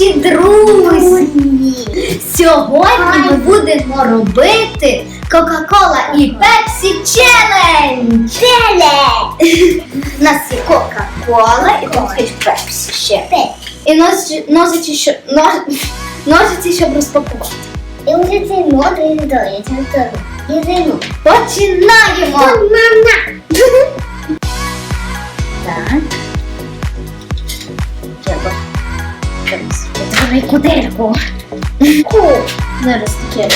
Наші друзі! Сьогодні ми будемо робити Кока-Кола і Пепсі челендж! Челендж! У нас є Кока-Кола і є Пепсі ще. І ножиці, ножиці, що- ножиці, щоб розпакувати. І вже цей мод і єдину. Починаємо! Мама! Відкривай кудельку. Зараз таке.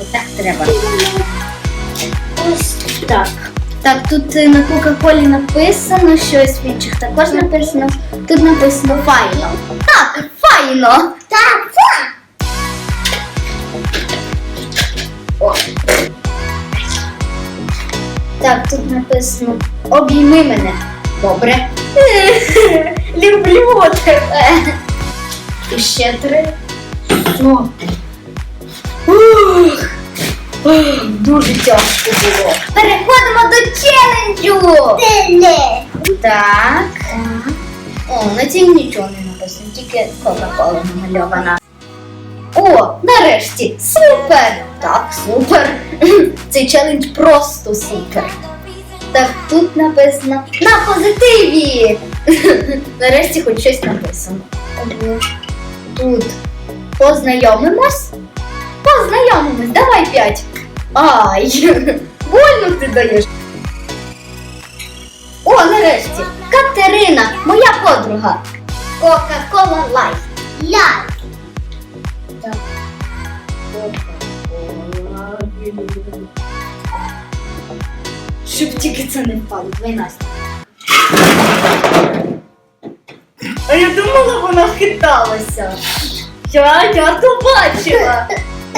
Отак треба. Ось Так. Так, тут е, на Кока-Колі написано щось в інших також написано. Тут написано файно. Так, файно. так. О. Так, тут написано обійми мене. Добре. Люблю тебе. І ще три. Ух, Дуже тяжко було. Переходимо до челенджу. Так. О, на цій нічого не написано, тільки Кока-Кола намальована. О, нарешті! Супер! Так, супер! Цей челендж просто супер. Так, тут написано на позитиві. Нарешті хоч щось написано. Тут познайомимось. Познайомимось, давай п'ять. Ай, больно ти даєш. О, нарешті! Катерина, моя подруга. Кока-кола лайф. Ляк. Так. Щоб тільки це не впало. Давай Настя. А я думала, вона хиталася. Я, я то бачила.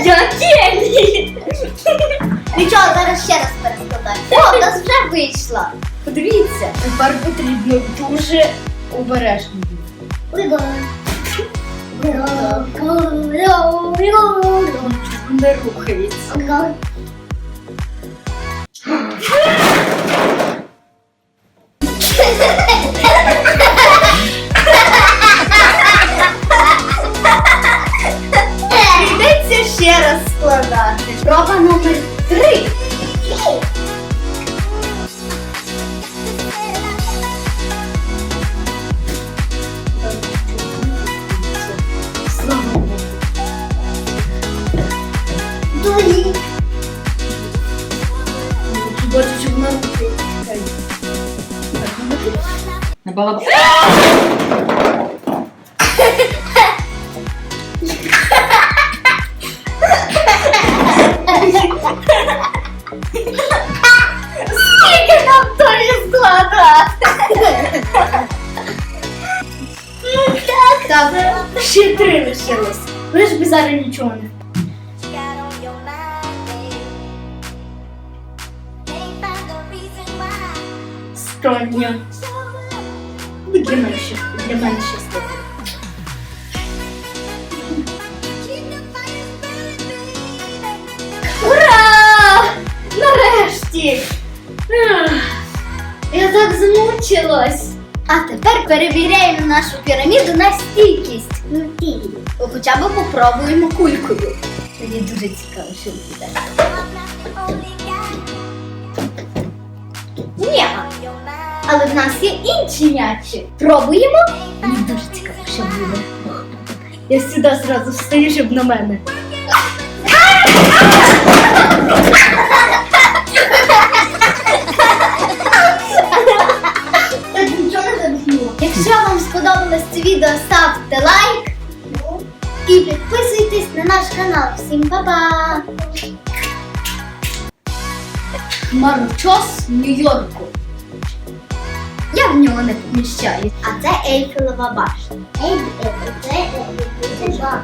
Я геній. Нічого, зараз ще раз перескладаю. О, в нас вже вийшла. Подивіться, тепер потрібно дуже обережно. Не рухається. Прийдеться Бачу, що вона рухається. Так, ну, ми На балаб... Скільки нам теж складати? Так, так, ще три лишилось. Лиш би зараз нічого не. Строння. Для мене ще, для мене стати. Ура! Нарешті! Я так змучилась. А тепер перевіряємо нашу піраміду на стійкість. О, Хоча б попробуємо кулькою. Мені дуже цікаво, що буде. Ні. Але в нас є інші м'ячі. Пробуємо? Мені дуже цікаво, що буде. Я сюди зразу встаю, щоб на мене. Так нічого не забігнуло. Якщо вам сподобалось це відео, ставте лайк і підписуйтесь на наш канал. Всім па-па! Хмарочос Нью-Йорку. Я в нього не поміщаюсь. А це Ейфелева башня. Ей, це, це, це, це,